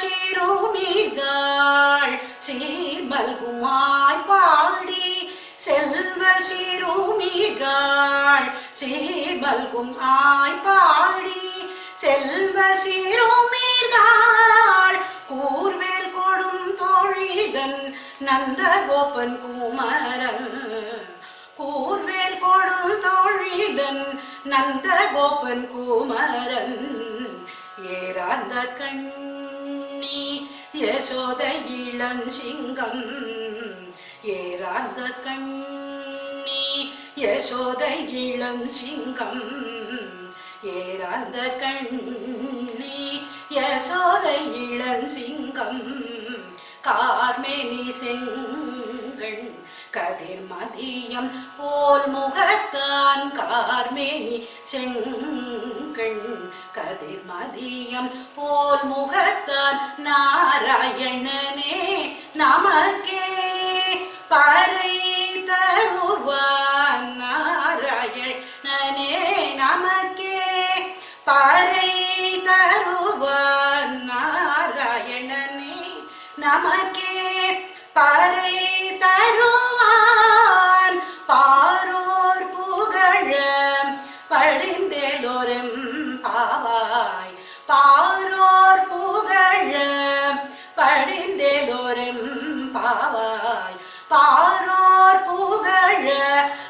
சிறுமிகள் சீர்மல்குமாய் பாடி செல்வ சிறுமிகள் சீர்மல்கும் ஆய் பாடி செல்வ சிறுமிகள் கூர்வேல் கொடும் தோழிகன் நந்தகோபன் குமரன். கூர்வேல் கொடும் தோழிகன் நந்தகோபன் குமரன். ஏறாந்த கண் யசோத இளன் சிங்கம் ஏறாந்த கண்ணி யசோத இளம் சிங்கம் ஏறாந்த கண்ணி யசோத இளம் சிங்கம் கார்மேனி செங்கண் கதிர் மதியம் போல் முகத்தான் கார்மேனி செங்கண். கதிர் மதியம் போல் முகத்தான் நாராயணனே நமக்கே. பறை தருவான் நாராயணனே நமக்கே. பறை தருவான்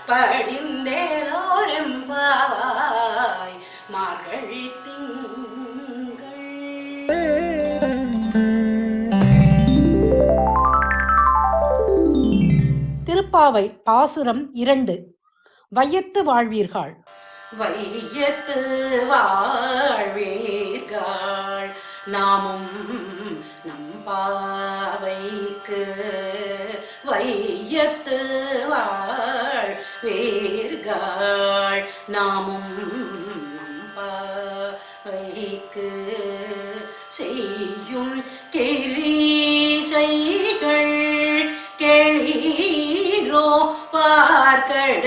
படிந்தேலோரும் பாவாய் மார்கழி திங்கள். திருப்பாவை பாசுரம் இரண்டு. வையத்து வாழ்வீர்கள். வையத்து வாழ்வீர்கள் நாமும் நம் பாவைக்கு வையத்து நாமும் நம் பாவைக்கு செய்யும் கிரீசைகள் கெளீரோ பார்க்கடலுள்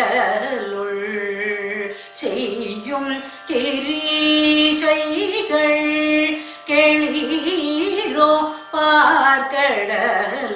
செய்யும் கிரீசைகள் கெளீரோ பார்க்கடல்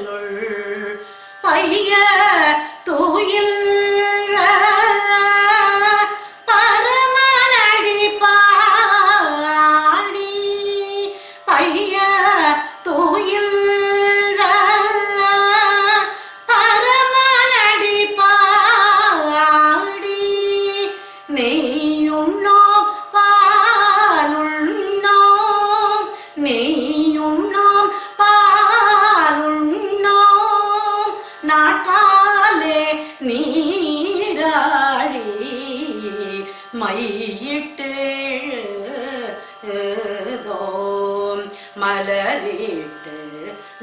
மலரிட்டு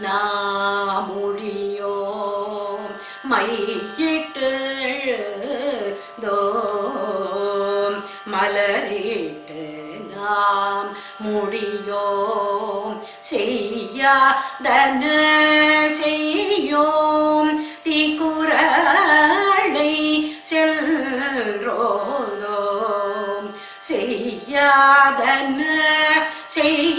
நாமுடியோ. மையிட்டு தோம் மலரிட்டு நாம் முடியோம் செய்யாதன செய்யோம். தீக்குறளை செல்ரோதோம் செய்யாதன செய்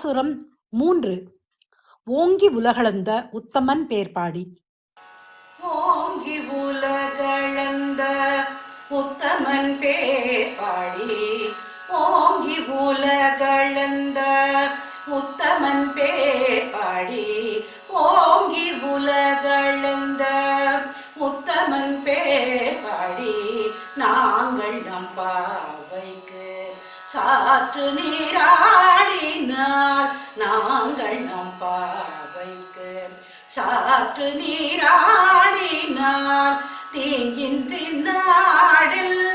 பாசுரம் மூன்று. ஓங்கி உலகளந்த உத்தமன் பேர்பாடி. ஓங்கி உலகளந்த உத்தமன் பேர்பாடி. ஓங்கி உலகளந்த உத்தமன் பேர்பாடி. ஓங்கி உலகளந்த உத்தமன் பேர்பாடி. நாங்கள் நம் பாவைக்கு சாற்று நீராடினால் நாங்கள் நம் பாவைக்கு சாற்று நீராடினால் தீங்கின்றி நாடில்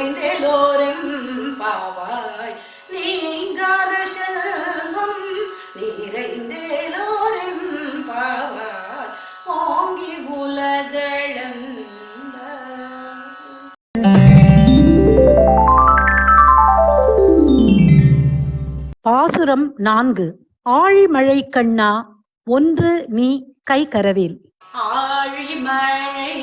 நிறைந்தெல்லோரும் பாவாய். நீங்காத செல்வம் நிறைந்தேலோரும் பாவாய். ஓங்கி உலகளந்த பாசுரம் நான்கு. ஆழிமழை கண்ணா ஒன்று நீ கை கரவேல் ஆழிமழை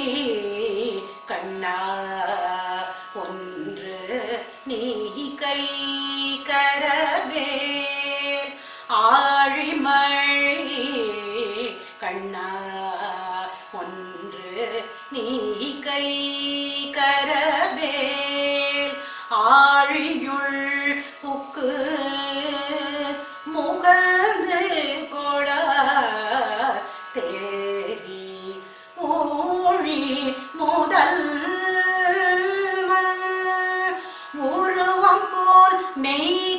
make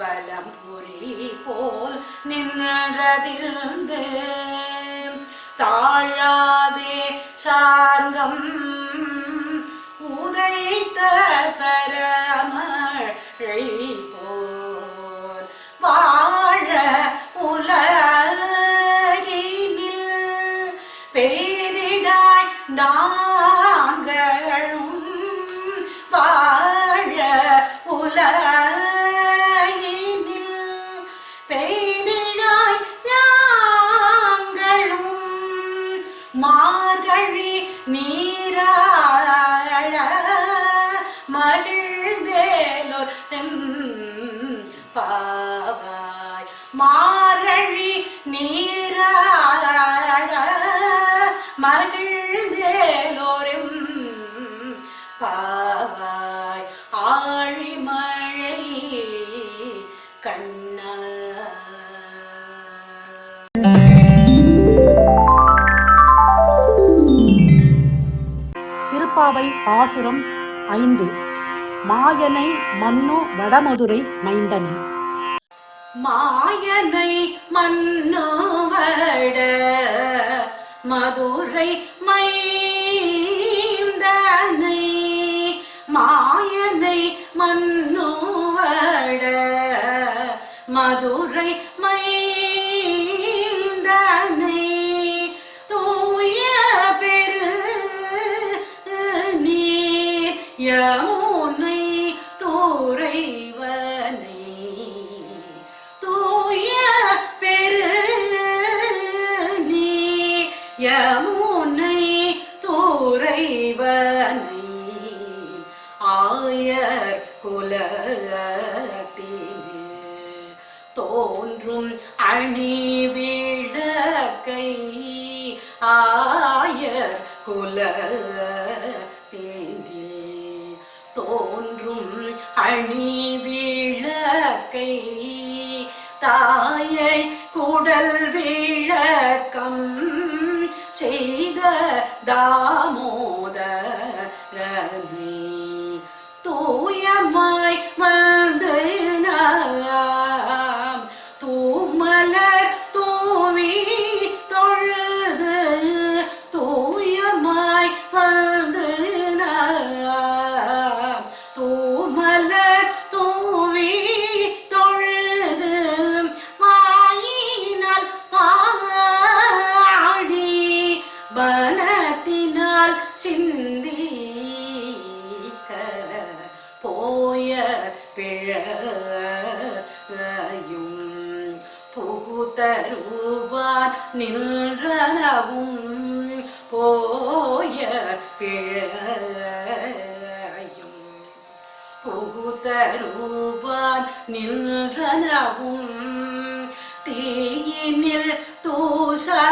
வலம்புரி போல் நின்றதிருந்து தாழாதே சார்கம் உதைத்த சரமழை கோவை பாசுரம் ஐந்து. மாயனை மன்னோ வடமதுரை மைந்தனே. மாயனை மன்னோ வட மதுரை மைந்தனை. மாயனை மன்னோ வட மதுரை யமுனை தோரைவனை தூய பெரு நீ யமுனை தோரைவனை ஆயர் குலத்தினில் தோன்றும் அணி விளக்கை ஆயர் குல அணி விளக்கை தாயை குடல் சிந்திக்க போய பிழையும் புகுதருவான் நின்றனவும் போய பிழையும் புகுதருவான் நின்றனவும் தீயினில் தூசாகும்